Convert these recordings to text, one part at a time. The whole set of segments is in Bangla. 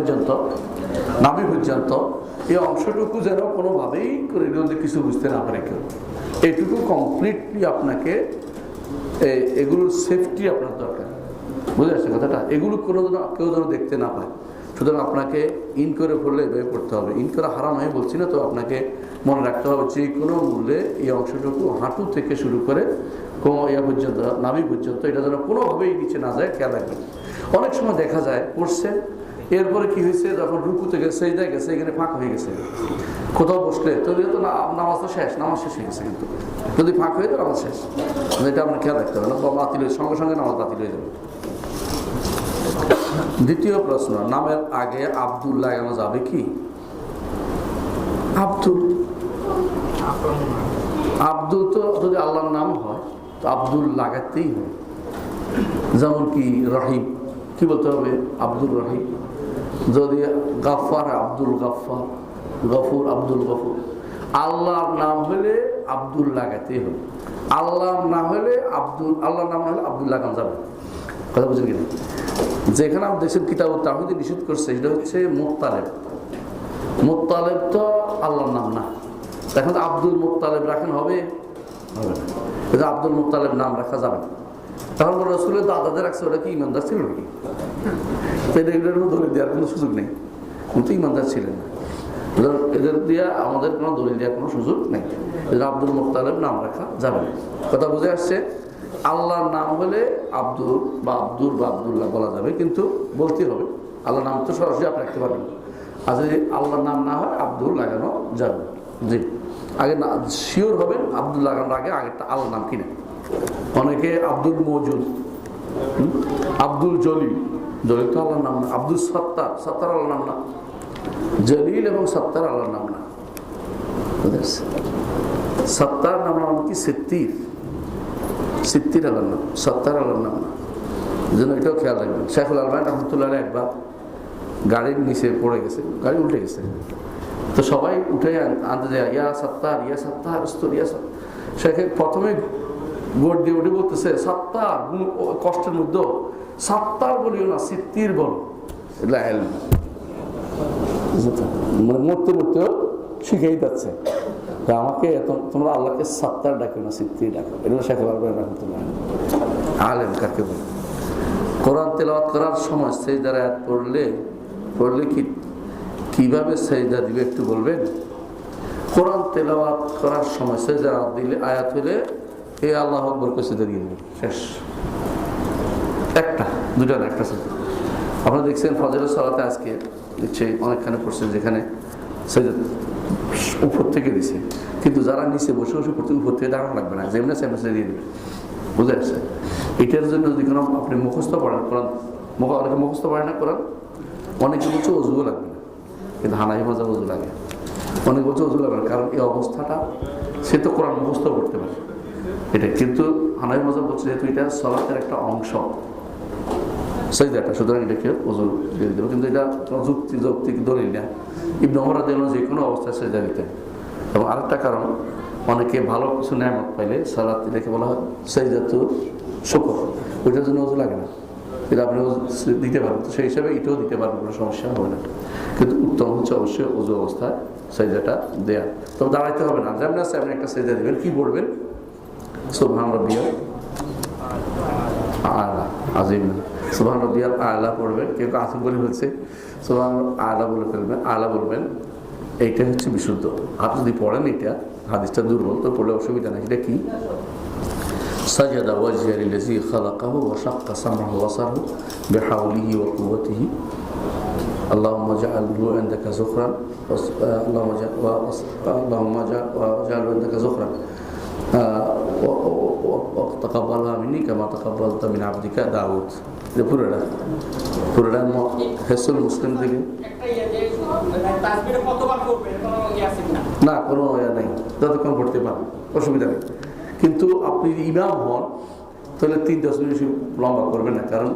পর্যন্ত নাভি পর্যন্ত, এই অংশটুকু যেন কোনোভাবেই করে কিছু বুঝতে না পারে কেউ। এইটুকু কমপ্লিটলি আপনাকে এগুলোর সেফটি আপনার দরকার। বুঝে আসছে কথাটা? এগুলো কোনো যেন কেউ যেন দেখতে না পায়। সুতরাং আপনাকে ইন করে পড়লে এভাবে পড়তে হবে। ইন করা হারাম আমি বলছি না, তো আপনাকে মনে রাখতে হবে যে কোনো মূল্যে এই অংশটুকু হাঁটু থেকে শুরু করে কোনো ইয়া পর্যন্ত, নাভি পর্যন্ত, এটা যেন কোনোভাবেই নিচে না যায়, খেয়াল রাখবেন। অনেক সময় দেখা যায়, পড়ছে এরপরে কি হয়েছে? যখন রুকু থেকে সেই গেছে, এখানে ফাঁক হয়ে গেছে। কোথাও বসলে, তো তো নামাজ তো শেষ, নামাজ শেষ হয়ে গেছে কিন্তু। যদি ফাঁক হয়ে তো নামাজ শেষ। এটা আপনার খেয়াল রাখতে হবে না বাতিল হয়ে, সঙ্গে সঙ্গে নামাজ বাতিল হয়ে যাবে। দ্বিতীয় প্রশ্ন, নামের আগে আব্দুল লাগানো যাবে কি? আব্দুল। আব্দুল তো যদি আল্লাহর নাম হয়, তো আব্দুল লাগাতেই হয় যেমন কি রহিম, কি বলতে হবে? আব্দুল রহিম। যদি গাফার আব্দুল গাফার গফুর আব্দুল গফুর। আল্লাহর নাম হলে আব্দুল লাগাতেই হবে। আল্লাহর নাম হলে আব্দুল, আল্লাহর নাম হলে আব্দুল লাগানো যাবে। কথা বুঝেন কিনা? যেখানে আমাদের দেশের কিতাব তাহিদি নিষেধ করছে, সেটা হচ্ছে মোত্তালেব মোত্তালেব তো আল্লাহর নাম না। এখন আব্দুল মোত্তালেব রাখেন হবে? হবে না। আব্দুল মোত্তালেব নাম রাখা যাবে না। তখন রসুলের দাদাদের রাখছে ওটা কি ইমানদার ছিল নাকি? এটা এটার দলিল দেওয়ার কোনো সুযোগ নেই। কিন্তু ইমানদার ছিলেন। না এদের দিয়া আমাদের কোনো দলিল দেওয়ার কোনো সুযোগ নেই। এদের আব্দুল মোত্তালেব নাম রাখা যাবে কথা বুঝে আসছে? আল্লাহর নাম হলে আব্দুল বা আব্দুল বা আবদুল্লাহ বলা যাবে, কিন্তু বলতে হবে। আল্লাহর নাম তো সরাসরি আপনি রাখতে পারবেন। আর যদি আল্লাহর নাম না হয়, আব্দুল লাগানো যাবে জি। আগে না শিওর হবেন আব্দুল লাগানোর আগে আগেরটা আল্লাহর নাম কিনে। অনেকে আব্দুল মজুদ আব্দুল জলিল। জলিল তো আল্লাহর নাম না। আব্দুল সত্তার সত্তার আল্লাহর নাম না। জলিল এবং সত্তার আল্লাহর নাম না। সত্তার নাম নাম কি? সিত্তির সিত্তির আল্লাহর নাম, সত্তার আল্লাহর নাম না। যেন এটাও খেয়াল রাখবেন। শেখুল আলমান রহমতুল্লাহ একবার গাড়ির নিচে পড়ে গেছে, গাড়ি উল্টে গেছে। তো সবাই উঠে আন- আনতে যায়, ইয়া সত্তার ইয়া সত্তার উস্তর ইয়া সত্তার। শেখে প্রথমে গোট দিয়ে উঠে বলতেছে, সত্তার কষ্টের মধ্যেও সত্তার বলিও না সিত্তির বলো এটা? মানে মরতে মরতেও শিখেই যাচ্ছে। তা আমাকে তোমরা আল্লাহকে সত্তার ডাকো না সিত্তির ডাকো। এটা শেখ আলমান রহমতুল্লাহ আলেম কাকে বলে? কোরআন তেলাওয়াত করার সময় সেজদার আয়াত পড়লে পড়লে কি, কীভাবে সেজদা দিবে একটু বলবেন? কোরআন তেলাওয়াত করার সময় সেজদা আয়াত দিলে, আয়াত হলে এ আল্লাহ আকবর কে দিয়ে দেবে। শেষ। একটা দুটা না একটা সেজদা আপনারা দেখছেন ফজরের সালাতে আজকে দিচ্ছে অনেকখানে পড়ছেন যেখানে সেজদা উপর থেকে দিছে। কিন্তু যারা নিচে বসে বসে পড়তে উপর থেকে দাঁড়ানো লাগবে না, যেমনি সেজদা দিয়ে দেবে। বুঝে আসছে এটার জন্য যদি কোনো আপনি মুখস্থ পড়েন, কোরআন, মুখ অনেকে মুখস্থ পড়ে না কোরআন? অনেকে বলছে অজুও লাগবে না। কিন্তু হানাই মজা অজু লাগে। অনেক বলছে অজু লাগবে না, কারণ এই অবস্থাটা সে তো কোরআন মুখস্থ করতে পারে। এটা কিন্তু হানাই মজা বলছে যেহেতু এটা সলাতের একটা অংশ। সেজদাটা সুতরাং এটাকে ওজন দিয়ে দেবে। কিন্তু এটা যুক্তি, যৌক্তিক দলিল না। ইবন ওমরা দিল যে কোনো অবস্থায় সেজদা দিতে এবং আরেকটা কারণ, অনেকে ভালো কিছু নেয়ামত পাইলে সালাত, এটাকে বলা হয় সেজদাতু শুকর। ওইটার জন্য ওজু লাগে না। এটা আপনি ওজু দিতে পারবেন। তো সেই হিসাবে এটাও দিতে পারবেন, কোনো সমস্যা হবে না। কিন্তু উত্তম হচ্ছে অবশ্যই ওজু অবস্থায় সেজদাটা দেয়া। তবে দাঁড়াইতে হবে না। যেমন আছে, আপনি একটা সেজদা দেবেন। কি পড়বেন? সুবহান রাব্বিয়াল আলা, আজিম। সুবহান রব্বিয়াল আলা পড়বেন কেউ কেউ আসিম বলে হচ্ছে সুবহান আলা বলে ফেলবেন আলা বলবেন এইটা হচ্ছে বিশুদ্ধ আপনি যদি পড়েন এটা হাদিসটা দুর্বল তো পড়লে অসুবিধা নেই এটা কি سجد وجه للذي خلقه وشق سمعه وبصره بحوله وقوته اللهم اجعله عندك زخرا وس- آه، اللهم اجعل وس- اللهم اجعل واجعله عندك زخرا তকাবাল আমিনি কামা তকাবাল তামিন আবদিকা দাউদ। যে পুরোটা। পুরোটা হেসুল মুসলিম থেকে। না, কোনো ইয়া নেই। যতক্ষণ পড়তে পারেন অসুবিধা নেই। কিন্তু আপনি ইমাম হন, তাহলে তিন, দশ মিনিট লম্বা করবেন না। কারণ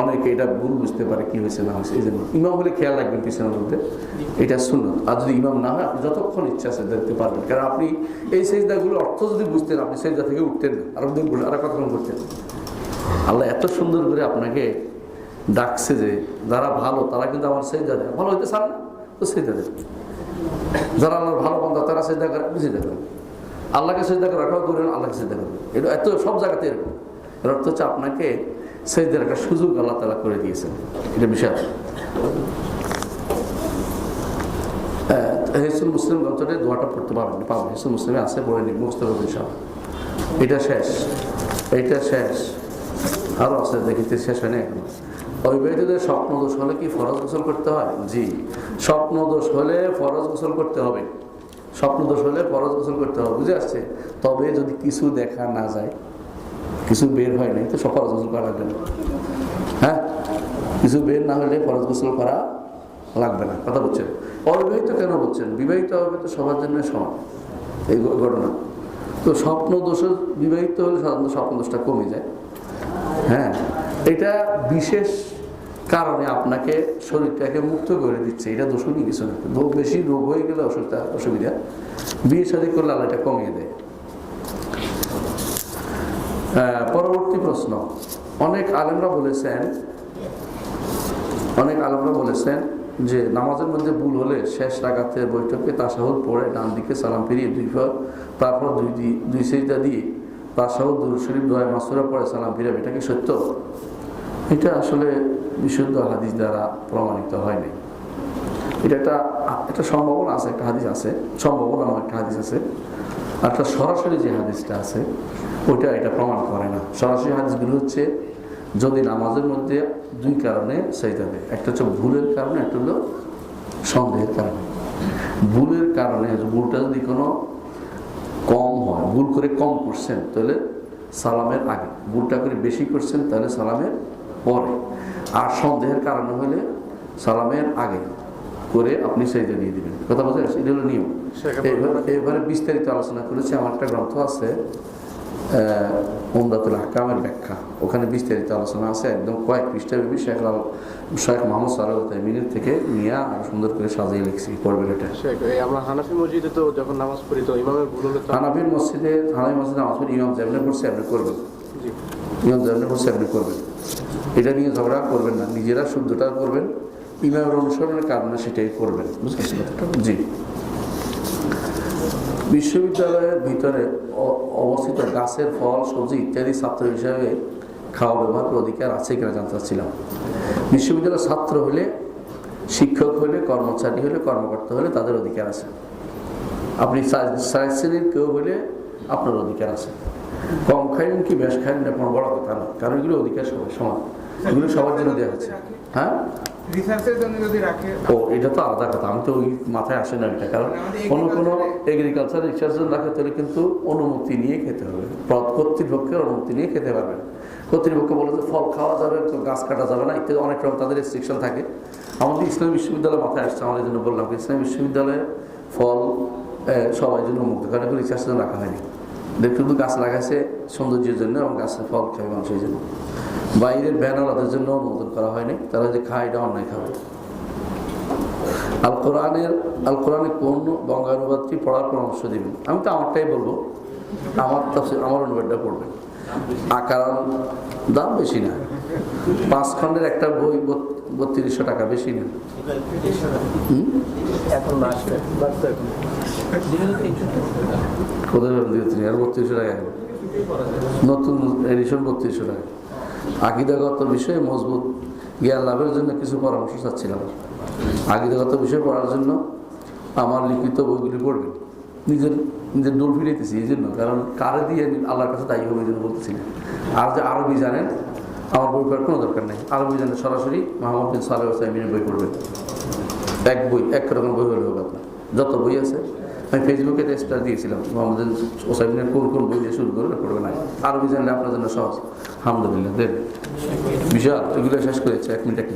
অনেকে এটা ভুল বুঝতে পারে, কি হয়েছে, না হয়েছে, এই জন্য। ইমাম হলে খেয়াল রাখবেন পিছনের মধ্যে এটা শুনুন আর যদি ইমাম না হয়, আপনি যতক্ষণ ইচ্ছা আছে দেখতে পারবেন। কারণ আপনি এই সেজদাগুলো অর্থ যদি বুঝতেন, আপনি সেজদা থেকে উঠতেন না। আর আপনি আর কতক্ষণ করতেন আল্লাহ এত সুন্দর করে আপনাকে ডাকছে যে, যারা ভালো, তারা কিন্তু আমার সেজদা দেয়। ভালো হইতে চান না, তো সেজদা দেয় যারা আল্লাহর ভালো বান্ধব তারা সেজদা করে, আপনি সেজদা করেন। আল্লাহকে সেজদা করে রাখাও করেন আল্লাহকে সেজদা করেন এটা এত, সব জায়গাতে এরকম। এর অর্থ হচ্ছে আপনাকে সেজদার একটা সুযোগ আল্লাহ তালা করে দিয়েছেন। এটা বিষয় হেসুল মুসলিম গ্রন্থটি দোয়াটা পড়তে পারবেন হেসুল মুসলিমে আছে সব এটা শেষ। এইটা শেষ। আরও আছে দেখিতে শেষ এখন। অবিবাহিতদের স্বপ্ন দোষ হলে কি ফরজ গোসল করতে হয়? জি। স্বপ্ন দোষ হলে ফরজ গোসল করতে হবে। স্বপ্ন দোষ হলে ফরজ গোসল করতে হবে, বুঝে আসছে? তবে যদি কিছু দেখা না যায় কিছু বের হয় নাই, তো সব ফরজ গোসল করা লাগবে না। হ্যাঁ? কিছু বের না হলে ফরজ গোসল করা লাগবে না, কথা বলছেন। অবিবাহিত কেন বলছেন? বিবাহিত হবে তো সবার জন্য সমান, এই ঘটনা। তো স্বপ্ন দোষ বিবাহিত হলে সাধারণত স্বপ্ন দোষটা কমে যায়। হ্যাঁ? এটা বিশেষ কারণে আপনাকে শরীরটাকে মুক্ত করে দিচ্ছে, এটা দোষণই কিছু না। বেশি রোগ হয়ে গেলে অসুবিধা অসুবিধা। বিয়ে শাদী করলে আল্লাহ এটা কমিয়ে দেয়। পরবর্তী প্রশ্ন। অনেক আলেমরা বলেছেন, অনেক আলেমরা বলেছেন যে নামাজের মধ্যে ভুল হলে শেষ রাগাতের বৈঠকে তাসাহুদ পড়ে ডান দিকে সালাম ফিরিয়ে দুই তারপর দুই দুই সেজদা দিয়ে তাসাহুদ দুর শরীফ দোয়া মাসুরা পড়ে সালাম ফিরাবে। এটা কি সত্য? এটা আসলে বিশুদ্ধ হাদিস দ্বারা প্রমাণিত হয়নি। এটা একটা একটা সম্ভাবনা আছে, একটা হাদিস আছে, সম্ভাবনা আমার একটা হাদিস আছে। একটা সরাসরি যে হাদিসটা আছে, ওইটা এটা প্রমাণ করে না। সরাসরি হাদিসগুলো হচ্ছে যদি নামাজের মধ্যে দুই কারণে দেয়। একটা হচ্ছে ভুলের কারণে, একটা হলো সন্দেহের কারণে। ভুলের কারণে ভুলটা যদি কোনো কম হয়, ভুল করে কম করছেন, তাহলে সালামের আগে। ভুলটা করে বেশি করছেন, তাহলে সালামের পরে। আর সন্দেহের কারণে হলে সালামের আগে। করে আপনি সেইটা দিয়ে দিবেন। কথা বোঝা যাচ্ছে? এটা হলো নিয়ম। এবারে বিস্তারিত আলোচনা করেছি। আমার একটা গ্রন্থ আছে উমদাতুল হাকামের ব্যাখ্যা। ওখানে বিস্তারিত আলোচনা আছে। একদম কয়েক পৃষ্ঠা বিবি শেখ শেখ মোহাম্মদ সালাহ মিনিট থেকে নিয়ে আর সুন্দর করে সাজিয়ে লিখছি। পড়বেন এটা। আমরা হানাফি মসজিদে তো যখন নামাজ পড়ি তো ইমামের ভুল হলে হানাফির মসজিদে হানাফি মসজিদে নামাজ পড়ে ইমাম যেমনি করছে আপনি করবেন। জি। ইমাম যেমনি করছে আপনি করবেন। এটা নিয়ে ঝগড়া করবেন না। নিজেরা শুদ্ধটা করবেন। ইমামের অনুসরণের কারণে সেটাই করবেন? জি। বিশ্ববিদ্যালয়ের ভিতরে অবস্থিত গাছের ফল, সবজি ইত্যাদি ছাত্র হিসাবে খাওয়া ব্যবহারের অধিকার আছে কিনা জানতে চাচ্ছিলাম। বিশ্ববিদ্যালয়ের ছাত্র হলে, শিক্ষক হলে, কর্মচারী হলে, কর্মকর্তা হলে তাদের অধিকার আছে। আপনি সায়েন্স শ্রেণির কেউ হলে আপনার অধিকার আছে। কম খাইলেন কি বেশ খাইলেন কোনো বড় কথা না, কারণ এগুলো অধিকার সবাই সমান। এগুলো সবার জন্য দেওয়া হচ্ছে। হ্যাঁ? রিসার্চের জন্য যদি রাখে ও এটা তো আলাদা কথা। আমি তো ওই মাথায় আসে না এটা। কারণ কোনো কোনো এগ্রিকালচার রাখে তাহলে কিন্তু অনুমতি নিয়ে খেতে হবে। কর্তৃপক্ষের অনুমতি নিয়ে খেতে পারবে। কর্তৃপক্ষ বলে যে ফল খাওয়া যাবে তো গাছ কাটা যাবে না। ইত্যাদি অনেক রকম তাদের রেস্ট্রিকশন থাকে। আমাদের ইসলামী বিশ্ববিদ্যালয় মাথায় আসছে আমাদের জন্য বললাম ইসলামী বিশ্ববিদ্যালয়ে ফল এ, সবার জন্য মুক্ত। কারণ জন্য রাখা হয়নি। শুধু গাছ লাগাইছে সৌন্দর্যের জন্য এবং গাছের ফল খাবে মানুষের জন্য। বাইরের ব্যানারদের জন্য অনুমোদন করা হয়নি তারা যে খায় এটা অন্যায় খাবে। আল কোরআনের আল কোরআনে কোন বঙ্গানুবাদটি পড়ার পরামর্শ দিবেন? আমি তো আমারটাই বলব। আমার আমার অনুবাদটা পড়বেন। আর কারণ দাম বেশি না। পাঁচ খণ্ডের একটা বই বত্রিশশো টাকা বেশি না। কোথায় বত্রিশশো টাকা নতুন এডিশন বত্রিশশো টাকা। আকিদাগত বিষয়ে মজবুত জ্ঞান লাভের জন্য কিছু পরামর্শ চাচ্ছিলাম। আকিদাগত বিষয় পড়ার জন্য আমার লিখিত বইগুলি পড়বেন। নিজের নিজের ডোল ফিরেতেছি এই জন্য। কারণ কারে দিয়ে আল্লাহর কাছে দায়ী হবে জন্য বলতেছি আর যে আরবি জানেন, আমার বই পড়ার কোনো দরকার নেই। আরবি জানেন সরাসরি মোহাম্মদ বিন সালেহ সাইমিনের বই পড়বেন। এক বই, এক রকম বই হলে হবে আপনার। যত বই আছে আমি ফেসবুকে টেস্টটা দিয়েছিলাম। মোহাম্মদ ওসাইমিনের কোন কোন বই দিয়ে শুরু করবে করবে না। আরবি জানলে আপনার জন্য সহজ। আলহামদুলিল্লাহ, দেন। বিশাল, এগুলো শেষ করেছে, এক মিনিট।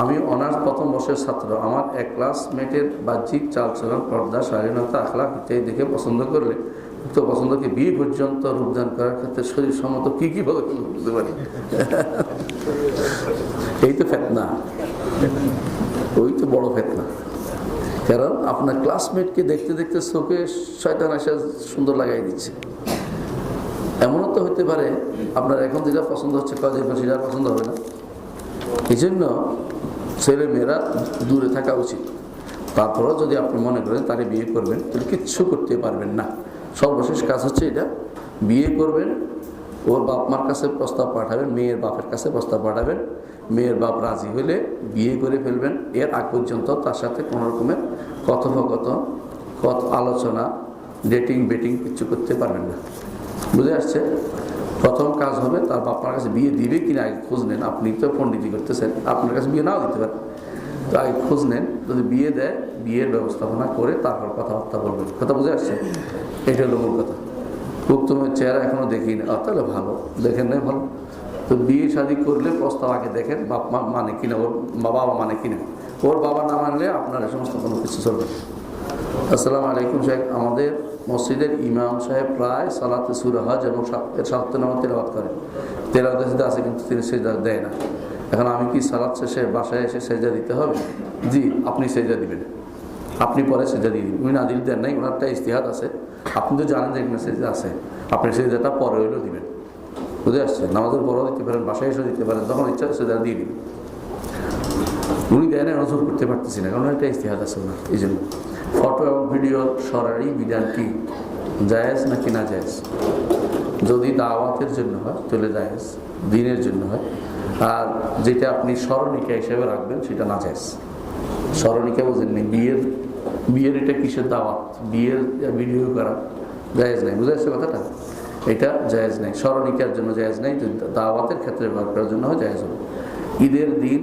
আমি অনার্স প্রথম বর্ষের ছাত্র। আমার এক ক্লাসমেটের বাহ্যিক চালচলন, পর্দা, স্বাধীনতা আখলাক ইত্যাদি দেখে পছন্দ করলে, উক্ত পছন্দকে বিয়ে পর্যন্ত রূপদান করার ক্ষেত্রে শরীর সম্মত কী কী ভাবে বুঝতে পারি? এই তো ফেতনা ওই তো বড় ফেতনা কারণ আপনার ক্লাসমেটকে দেখতে দেখতে চোখে শয়তান আসা সুন্দর লাগাই দিচ্ছে। এমনও তো হতে পারে, আপনার এখন যেটা পছন্দ হচ্ছে কদিন পর সেটা পছন্দ হবে না। এই জন্য ছেলে মেয়েরা দূরে থাকা উচিত। তারপরেও যদি আপনি মনে করেন তারে বিয়ে করবেন, তাহলে কিচ্ছু করতে পারবেন না। সর্বশেষ কাজ হচ্ছে এটা, বিয়ে করবেন, ওর বাপ মার কাছে প্রস্তাব পাঠাবেন, মেয়ের বাপের কাছে প্রস্তাব পাঠাবেন মেয়ের বাপ রাজি হলে বিয়ে করে ফেলবেন। এর আগ পর্যন্ত তার সাথে কোনো রকমের কথোপকথন, কথ আলোচনা ডেটিং বেটিং কিছু করতে পারবেন না। বুঝে আসছে? প্রথম কাজ হবে তার বাপার কাছে বিয়ে দিবে কিনা আগে খোঁজ নেন। আপনি তো পণ্ডিতি করতেছেন, আপনার কাছে বিয়ে নাও দিতে পারেন। তো আগে খোঁজ নেন, যদি বিয়ে দেয়, বিয়ের ব্যবস্থাপনা করে তারপর কথাবার্তা বলবেন। কথা বুঝে আসছে? এটা হলো মূল কথা। উত্তমের চেহারা এখনও দেখি না তাহলে ভালো। দেখেন নাই ভালো। তো বিয়ে শাদি করলে প্রস্তাব আগে দেখেন, বাপ মা মানে কিনা, ওর বাবা মানে কিনা। ওর বাবা না মানলে আপনার সমস্ত কোনো কিছু চলবে। আসসালামু আলাইকুম সাহেব আমাদের মসজিদের ইমাম সাহেব প্রায় সালাতে সুরা হজ এবং সাত- সাত নামাজ তেলাওয়াত করেন তেলাওয়াত সেজদা আছে কিন্তু তিনি সেজদা দেয় না। এখন আমি কি সালাত শেষে বাসায় এসে সেজা দিতে হবে? জি, আপনি সেজা দিবেন। আপনি পরে সেজা দিয়ে দিন উনি না দিলে দেন নাই ওনারটা একটা ইস্তেহাদ আছে। আপনি তো জানেন যে এখানে সেজদা আছে। আপনি সেজদাটা পরে হইলেও দিবেন। বুঝে আসছে? নামাজের পরেও দিতে পারেন, বাসায় এসেও দিতে পারেন, যখন ইচ্ছা সেজদা দিয়ে দিবেন। উনি দেন নজর করতে পারতেছি না, কারণ একটা ইস্তেহাদ আছে ওনার, এই জন্য। ফটো এবং ভিডিও সরারি বিধান কি? জায়েজ নাকি না জায়েজ? যদি দাওয়াতের জন্য হয়, তাহলে জায়েজ, দিনের জন্য হয়। আর যেটা আপনি স্মরণিকা হিসেবে রাখবেন, সেটা না জায়েজ। স্মরণিকা বোঝেননি বিয়ের বিয়ের এটা কিসের দাওয়াত? বিয়ের ভিডিও করা, জায়েজ নাই, বুঝে আসছে কথাটা? এটা জায়েজ নাই। স্মরণিকার জন্য জায়েজ নাই, দাওয়াতের ক্ষেত্রে ব্যবহার করার জন্য জায়েজ হবে। ঈদের দিন